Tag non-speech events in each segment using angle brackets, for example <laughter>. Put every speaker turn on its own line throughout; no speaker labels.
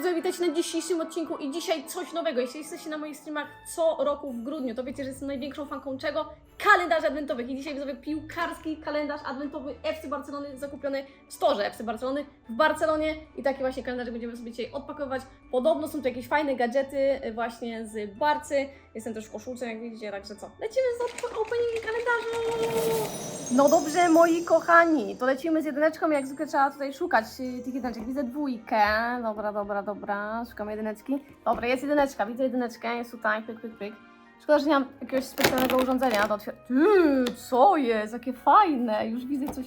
widzowie, witajcie na dzisiejszym odcinku i dzisiaj coś nowego. Jeśli jesteście na moich streamach co roku w grudniu, to wiecie, że jestem największą fanką czego? Kalendarzy adwentowych. I dzisiaj widzowie piłkarski kalendarz adwentowy FC Barcelony zakupiony w storze FC Barcelony w Barcelonie i takie właśnie kalendarze będziemy sobie dzisiaj odpakowywać. Podobno są tu jakieś fajne gadżety y, właśnie z Barcy. Jestem też w koszulce, jak widzicie, także co? Lecimy z op- opening kalendarza! No dobrze, moi kochani, to lecimy z jedyneczką, jak zwykle trzeba tutaj szukać y, tych jedyneczek. Widzę dwójkę, dobra, dobra, dobra, szukam jedyneczki. Dobra, jest jedyneczka, widzę jedyneczkę, jest tutaj, pyk, pyk, pyk. Szkoda, że nie mam jakiegoś specjalnego urządzenia do otwierania. Ty, co jest? Jakie fajne, już widzę coś,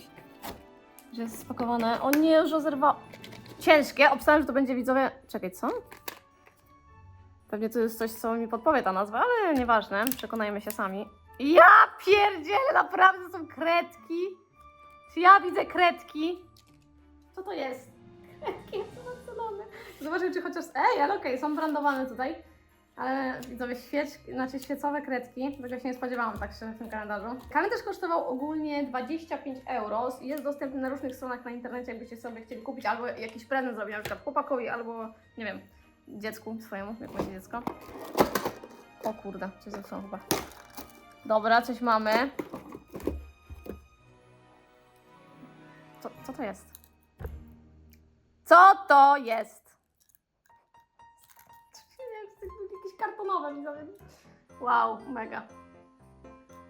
że jest spakowane. O nie, już rozerwa... Ciężkie, obstałem, że to będzie widzowie... Czekaj, co? Pewnie to jest coś, co mi podpowie ta nazwa, ale nieważne, przekonajmy się sami. Ja pierdzielę, naprawdę są kredki. Czy ja widzę kredki? Co to jest? Kredki Barcelony. Zobaczmy, czy chociaż... Ej, ale okej, są brandowane tutaj. Ale widzowie, świecz... znaczy świecowe kredki. Tego się nie spodziewałam tak szczerze w tym kalendarzu. Kalendarz kosztował ogólnie 25 euro. Jest dostępny na różnych stronach na internecie, jakbyście sobie chcieli kupić albo jakiś prezent zrobić, na przykład chłopakowi, albo nie wiem, dziecku swojemu, jak będzie dziecko. O kurde, coś zepsułam chyba. Dobra, coś mamy. Co, co to jest? Co to jest? Nie wiem, to jest jakieś kartonowe, widzowie. Wow, mega.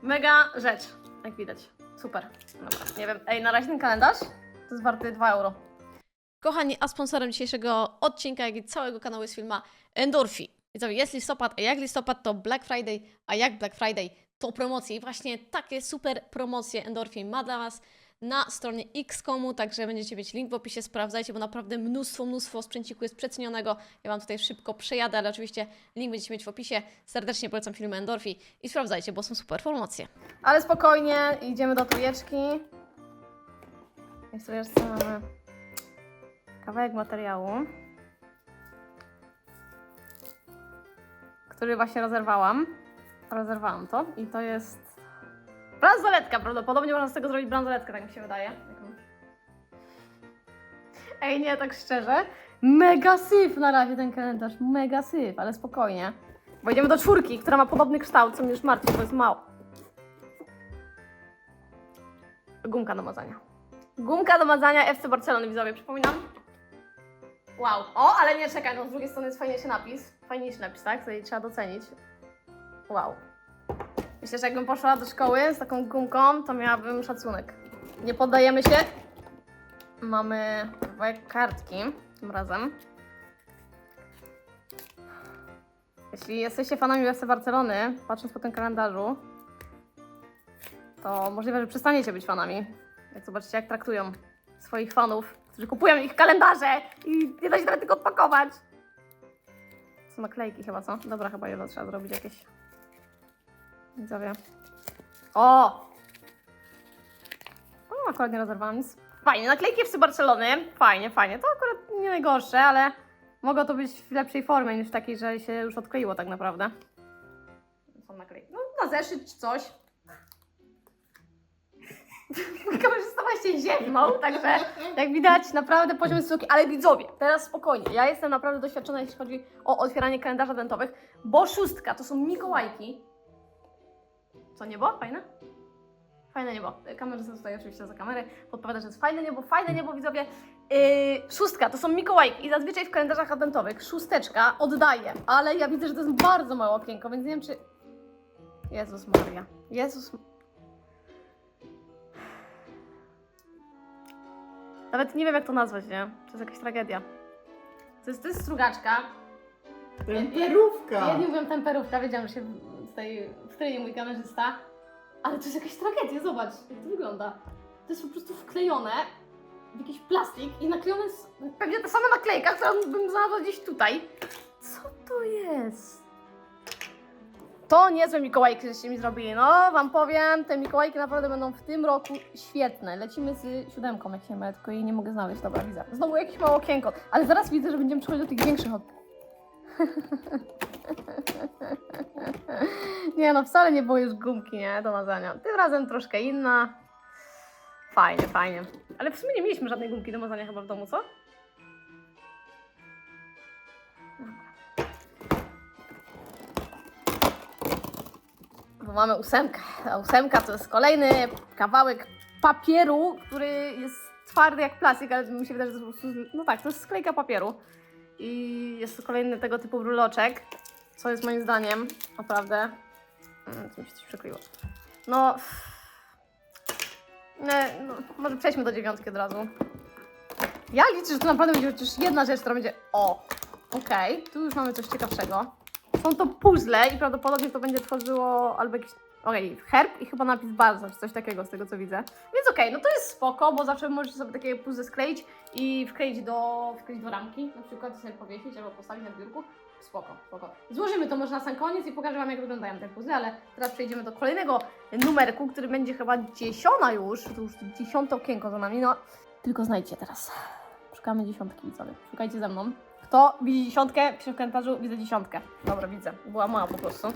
Mega rzecz, jak widać. Super. Dobra, nie wiem. Ej, na razie ten kalendarz to jest warty 2 euro. Kochani, a sponsorem dzisiejszego odcinka, jak i całego kanału jest firma Endorfi. Widzowie, jest listopad, a jak listopad to Black Friday, a jak Black Friday to promocje. I właśnie takie super promocje Endorphin ma dla Was na stronie Xcomu, także będziecie mieć link w opisie, sprawdzajcie, bo naprawdę mnóstwo, mnóstwo sprzęciku jest przecenionego. Ja Wam tutaj szybko przejadę, ale oczywiście link będziecie mieć w opisie. Serdecznie polecam filmy Endorfi i sprawdzajcie, bo są super promocje. Ale spokojnie, idziemy do trójeczki. Jest trójeczce mamy kawałek materiału, który właśnie rozerwałam. Rozerwałam to i to jest bransoletka prawdopodobnie można z tego zrobić bransoletkę, tak mi się wydaje. Ej, nie, tak szczerze. Mega syf na razie ten kalendarz, mega syf, ale spokojnie. Bo idziemy do czwórki, która ma podobny kształt, co mnie już martwi, bo jest mało. Gumka do mazania. Gumka do mazania FC Barcelony, widzowie, przypominam. Wow. O, ale nie, czekaj, no z drugiej strony jest fajniejszy napis. Fajniejszy napis, tak? Tutaj trzeba docenić. Wow. Myślę, że jakbym poszła do szkoły z taką gumką, to miałabym szacunek. Nie poddajemy się. Mamy dwie kartki tym razem. Jeśli jesteście fanami FC Barcelony, patrząc po tym kalendarzu, to możliwe, że przestaniecie być fanami. Jak zobaczycie, jak traktują swoich fanów, którzy kupują ich kalendarze i nie da się nawet tego odpakować. Są naklejki chyba, co? Dobra, chyba jedno trzeba zrobić jakieś. Widzowie. O! O, akurat nie rozerwałam nic. Fajnie, naklejki FC Barcelony. Fajnie, fajnie. To akurat nie najgorsze, ale mogło to być w lepszej formie niż takiej, że się już odkleiło tak naprawdę. Są naklejki. No, na zeszyt czy coś. <laughs> Kamerzysta ziewnął, także jak widać naprawdę poziom jest wysoki. Ale widzowie, teraz spokojnie. Ja jestem naprawdę doświadczona, jeśli chodzi o otwieranie kalendarzy adwentowych, bo szóstka to są Mikołajki. Co niebo? Fajne? Fajne niebo. Kamerzysta tutaj oczywiście za kamerę podpowiada, że jest fajne niebo, fajne niebo, widzowie. Yy, szóstka to są Mikołajki i zazwyczaj w kalendarzach adwentowych szósteczka oddaje, ale ja widzę, że to jest bardzo małe okienko, więc nie wiem czy... Jezus Maria. Jezus... Nawet nie wiem jak to nazwać, nie? To jest jakaś tragedia. To jest, to jest strugaczka.
Temperówka!
Ja nie mówię temperówka, wiedziałam, że się tutaj wkleje mój kamerzysta. Ale to jest jakaś tragedia, zobacz, jak to wygląda. To jest po prostu wklejone w jakiś plastik i naklejone jest pewnie ta sama naklejka, którą bym znalazła gdzieś tutaj. Co to jest? To niezłe Mikołajki, żeście mi zrobili. No, wam powiem, te Mikołajki naprawdę będą w tym roku świetne. Lecimy z siódemką, jak się mylę, tylko jej nie mogę znaleźć. Dobra, widzę. Znowu jakieś małe okienko, ale zaraz widzę, że będziemy przechodzić do tych większych ok- <laughs> nie no, wcale nie było już gumki, nie, do mazania. Tym razem troszkę inna. Fajnie, fajnie. Ale w sumie nie mieliśmy żadnej gumki do mazania chyba w domu, co? Mamy ósemkę. A ósemka to jest kolejny kawałek papieru, który jest twardy jak plastik, ale mi się wydaje, że to po prostu, no tak, to jest sklejka papieru. I jest to kolejny tego typu bruloczek, co jest moim zdaniem naprawdę... Mm, tu mi się coś przykleiło. No... Nie, no, może przejdźmy do dziewiątki od razu. Ja liczę, że to naprawdę będzie chociaż jedna rzecz, która będzie... O, okej, tu już mamy coś ciekawszego. Są to puzzle i prawdopodobnie to będzie tworzyło albo jakiś... Okej, herb i chyba napis bardzo, czy coś takiego z tego co widzę. Więc okej, no to jest spoko, bo zawsze możecie sobie takie puzzle skleić i wkleić do, wkleić do ramki, na przykład sobie powiesić albo postawić na biurku. Spoko, spoko. Złożymy to może na sam koniec i pokażę Wam jak wyglądają te puzzle, ale teraz przejdziemy do kolejnego numerku, który będzie chyba dziesiąta już, to już dziesiąte okienko za nami, no. Tylko znajdźcie teraz. Szukamy dziesiątki, widzowie. Szukajcie ze mną. Kto widzi dziesiątkę? Pisze w komentarzu, widzę dziesiątkę. Dobra, widzę. Była mała po prostu.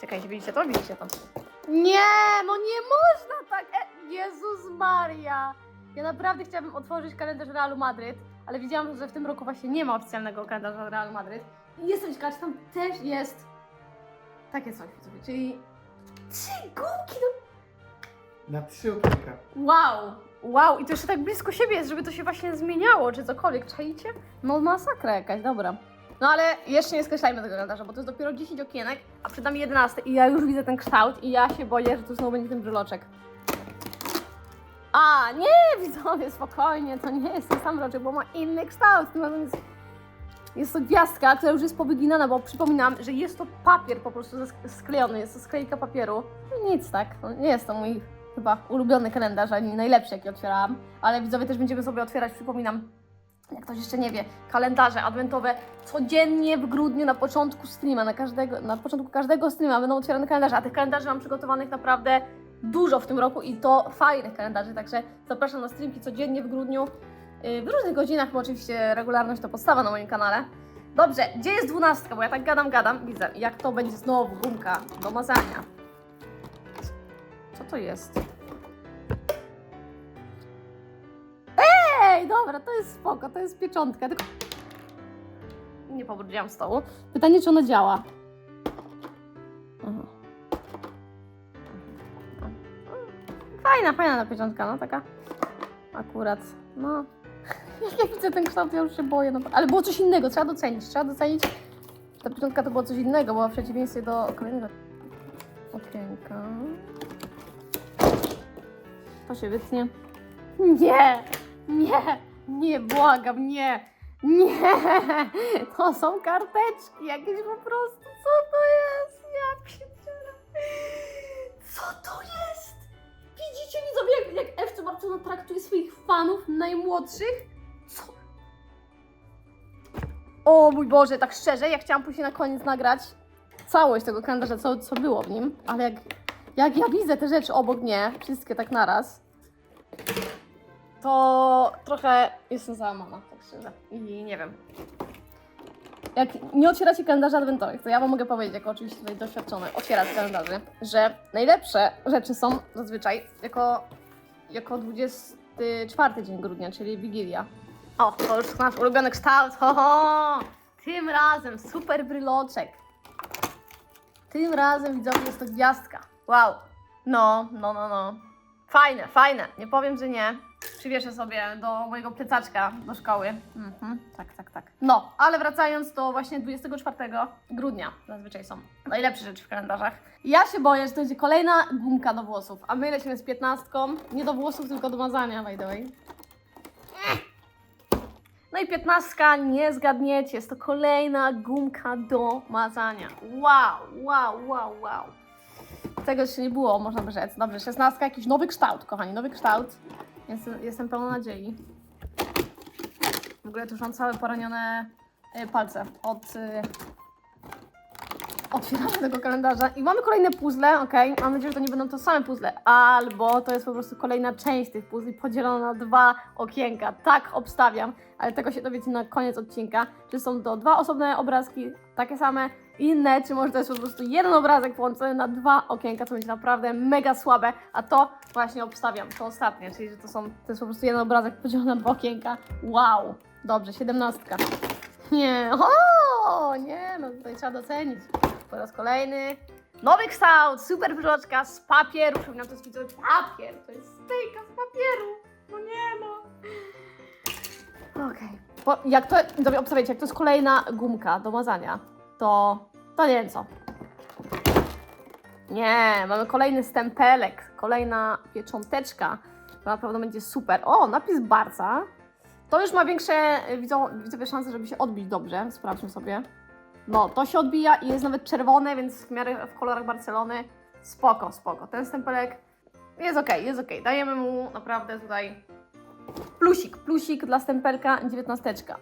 Czekajcie, widzicie to? Widzicie to? Nie, no nie można tak! E, Jezus Maria! Ja naprawdę chciałabym otworzyć kalendarz Realu Madryt, ale widziałam, że w tym roku właśnie nie ma oficjalnego kalendarza Realu Madryt. I jestem ciekawa, czy tam też jest takie coś, czyli trzy gumki do
Na trzy okienka.
Wow! Wow, i to jeszcze tak blisko siebie jest, żeby to się właśnie zmieniało, czy cokolwiek, czaicie? No masakra jakaś, dobra. No ale jeszcze nie skreślajmy tego kalendarza, bo to jest dopiero 10 okienek, a przed nami 11 i ja już widzę ten kształt i ja się boję, że tu znowu będzie ten bryloczek. A, nie, widzowie, spokojnie, to nie jest ten sam roczek, bo ma inny kształt. Tym razem jest, jest to gwiazdka, która już jest powyginana, bo przypominam, że jest to papier po prostu sklejony, jest to sklejka papieru. No nic, tak, no, nie jest to mój chyba ulubiony kalendarz, ani najlepszy, jaki otwierałam, ale widzowie też będziemy sobie otwierać, przypominam, jak ktoś jeszcze nie wie, kalendarze adwentowe codziennie w grudniu na początku streama, na, każdego, na początku każdego streama będą otwierane kalendarze, a tych kalendarzy mam przygotowanych naprawdę dużo w tym roku i to fajnych kalendarzy, także zapraszam na streamki codziennie w grudniu, yy, w różnych godzinach, bo oczywiście regularność to podstawa na moim kanale. Dobrze, gdzie jest dwunastka? Bo ja tak gadam, gadam, widzę, jak to będzie znowu gumka do mazania. To jest? Ej, dobra, to jest spoko, to jest pieczątka, tylko... Nie pobrudziłam stołu. Pytanie, czy ona działa? Aha. Fajna, fajna ta pieczątka, no taka akurat, no... Jak <laughs> ja widzę ten kształt, ja już się boję, no, ale było coś innego, trzeba docenić, trzeba docenić. Ta pieczątka to było coś innego, bo w przeciwieństwie do kolejnego okienka. To się wytnie. Nie! Nie! Nie, błagam, nie! Nie! To są karteczki jakieś po prostu. Co to jest? Ja pierdzielę. Co to jest? Widzicie widzowie, jak, jak FC Barcelona traktuje swoich fanów najmłodszych? Co? O mój Boże, tak szczerze, ja chciałam później na koniec nagrać całość tego kalendarza, co, co było w nim, ale jak, jak ja widzę te rzeczy obok mnie, wszystkie tak naraz, to trochę jestem załamana, tak szczerze. I nie wiem. Jak nie otwieracie kalendarzy adwentowych, to ja wam mogę powiedzieć, jako oczywiście tutaj doświadczony otwieracz kalendarzy, że najlepsze rzeczy są zazwyczaj jako, jako 24 dzień grudnia, czyli Wigilia. O, to już nasz ulubiony kształt, ho, ho! Tym razem super bryloczek. Tym razem widzowie jest to gwiazdka. Wow. No, no, no, no. Fajne, fajne. Nie powiem, że nie. Przywieszę sobie do mojego plecaczka do szkoły. Mhm, tak, tak, tak. No, ale wracając do właśnie 24 grudnia, zazwyczaj są najlepsze rzeczy w kalendarzach. Ja się boję, że to będzie kolejna gumka do włosów, a my lecimy z 15, nie do włosów, tylko do mazania, by the way. No i 15, nie zgadniecie, jest to kolejna gumka do mazania. Wow, wow, wow, wow. Tego jeszcze nie było, można by rzec. Dobrze, 16, jakiś nowy kształt, kochani, nowy kształt. Jestem, jestem pełna nadziei. W ogóle tu już mam całe poranione y, palce od y, otwierania tego kalendarza. I mamy kolejne puzzle, ok? Mam nadzieję, że to nie będą to same puzzle, albo to jest po prostu kolejna część tych puzli podzielona na dwa okienka. Tak obstawiam, ale tego się dowiecie na koniec odcinka, czy są to dwa osobne obrazki, takie same, inne, czy może to jest po prostu jeden obrazek połączony na dwa okienka, to będzie naprawdę mega słabe, a to właśnie obstawiam, to ostatnie, czyli że to są, to jest po prostu jeden obrazek podzielony na dwa okienka. Wow, dobrze, siedemnastka. Nie, o, nie, no tutaj trzeba docenić. Po raz kolejny Nowy kształt, super wroczka z papieru. Przypominam, to jest papier. To jest stejka z papieru. No nie no. Okej. Bo Jak to, widzowie, obstawiajcie, jak to jest kolejna gumka do mazania, to, to nie wiem co. Nie, mamy kolejny stempelek, kolejna piecząteczka. To na pewno będzie super. O, napis Barca. To już ma większe, widzą, szanse, żeby się odbić dobrze. Sprawdźmy sobie. No, to się odbija i jest nawet czerwone, więc w miarę w kolorach Barcelony. Spoko, spoko. Ten stempelek jest ok, jest ok. Dajemy mu naprawdę tutaj plusik, plusik dla stempelka, dziewiętnasteczka.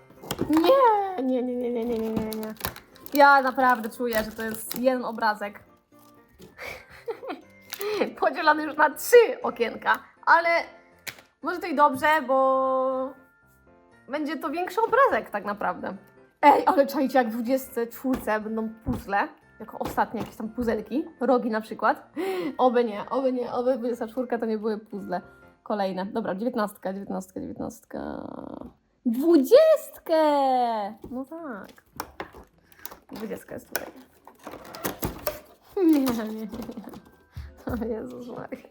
Nie, nie, nie, nie, nie, nie, nie, nie. Ja naprawdę czuję, że to jest jeden obrazek. <laughs> Podzielony już na trzy okienka, ale może to i dobrze, bo będzie to większy obrazek tak naprawdę. Ej, ale czajcie, jak w 24 będą puzzle, jako ostatnie jakieś tam puzelki, rogi na przykład. Oby nie, oby nie, oby 24 to nie były puzzle kolejne. Dobra, 19, 19, 19. 20! No tak. 20 jest tutaj. Nie, nie, nie. O Jezus Maria.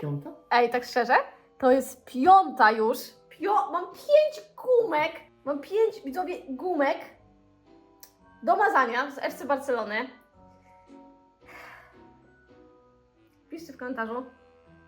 Piąta?
Ej, tak szczerze, to jest piąta już. Pio mam pięć gumek. Mam pięć, widzowie, gumek do mazania z FC Barcelony. Piszcie w komentarzu,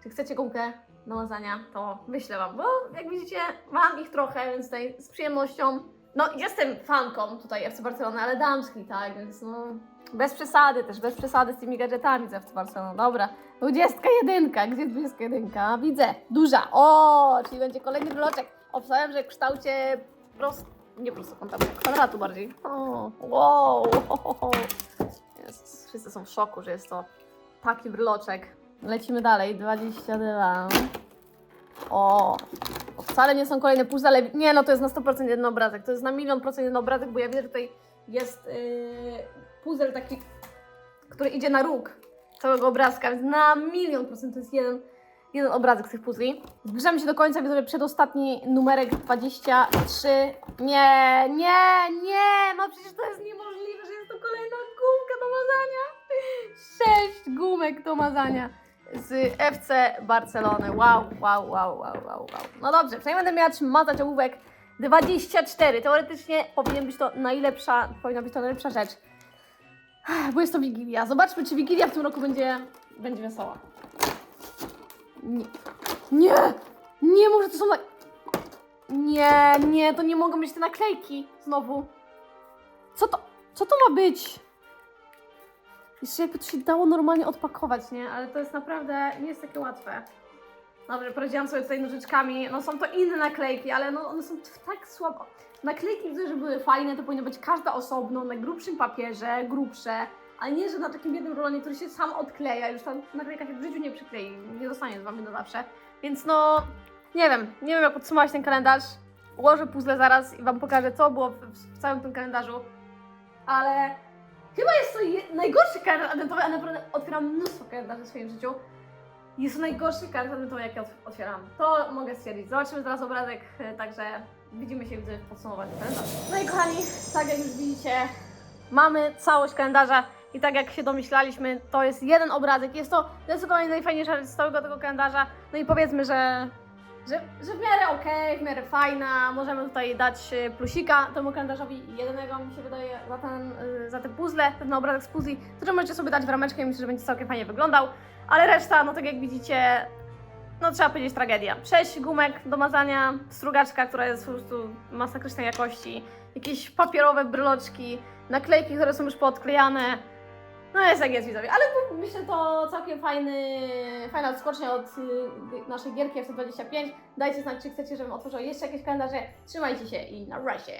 czy chcecie gumkę do mazania, to wyślę wam, bo jak widzicie, mam ich trochę, więc tutaj z przyjemnością. No, jestem fanką tutaj FC Barcelony, ale damskiej, tak, więc no, bez przesady też, bez przesady z tymi gadżetami z FC Barcelony. Dobra, 21, gdzie 21? Widzę, duża. O, czyli będzie kolejny bloczek. Obstawiam, że w kształcie prost... nie prostokąta, kwadratu bardziej. O, wow. Wszyscy są w szoku, że jest to taki bryloczek. Lecimy dalej, 22. O, wcale nie są kolejne puzzle, ale nie, no to jest na 100% jeden obrazek. To jest na milion procent jeden obrazek, bo ja widzę, że tutaj jest yy, puzzle taki, który idzie na róg całego obrazka, więc na milion procent to jest jeden, jeden obrazek z tych puzli. Zbliżamy się do końca, widzowie, przedostatni numerek 23. Nie, nie, nie, no przecież to jest niemożliwe, że jest to kolejna gumka do mazania. Sześć gumek do mazania z FC Barcelony. Wow, wow, wow, wow, wow, wow. No dobrze, przynajmniej będę miała mazać ołówek 24. Teoretycznie powinien być to najlepsza, powinna być to najlepsza rzecz. Bo jest to Wigilia. Zobaczmy, czy Wigilia w tym roku będzie, będzie wesoła. Nie. Nie! Nie, może to są na... Nie, nie, to nie mogą być te naklejki. Znowu. Co to, co to ma być? Jeszcze jakby to się dało normalnie odpakować, nie? Ale to jest naprawdę, nie jest takie łatwe. Dobrze, poradziłam sobie tutaj nożyczkami. No są to inne naklejki, ale no one są tak słabo. Naklejki widzę, że były fajne, to powinno być każda osobno, na grubszym papierze, grubsze, a nie, że na takim jednym rulonie, który się sam odkleja, już ta naklejka się w życiu nie przyklei, nie zostanie z Wami na zawsze. Więc no, nie wiem, nie wiem jak podsumować ten kalendarz. Ułożę puzzle zaraz i Wam pokażę, co było w całym tym kalendarzu. Ale chyba jest to je, najgorszy kalendarz adwentowy, a naprawdę otwieram mnóstwo kalendarzy w swoim życiu. Jest to najgorszy kalendarz adwentowy, jaki ot- otwieram. To mogę stwierdzić. Zobaczymy zaraz obrazek, e, także widzimy się w podsumowaniu kalendarza. No i kochani, tak jak już widzicie, mamy całość kalendarza i tak jak się domyślaliśmy, to jest jeden obrazek. Jest to zdecydowanie najfajniejsza rzecz z całego tego kalendarza. No i powiedzmy, że, że, że w miarę okej, w miarę fajna. Możemy tutaj dać e, plusika temu kalendarzowi jednego, mi się wydaje, za ten, e, za te puzzle, ten obrazek z puzli, który możecie sobie dać w rameczkę i myślę, że będzie całkiem fajnie wyglądał. Ale reszta, no tak jak widzicie, no trzeba powiedzieć tragedia. Sześć gumek do mazania, strugaczka, która jest po prostu masakrycznej jakości, jakieś papierowe bryloczki, naklejki, które są już poodklejane. No jest jak jest widzowie, ale myślę to całkiem fajny, fajna odskocznia od y, naszej gierki FC25. Dajcie znać, czy chcecie, żebym otworzyła jeszcze jakieś kalendarze. Trzymajcie się i na razie.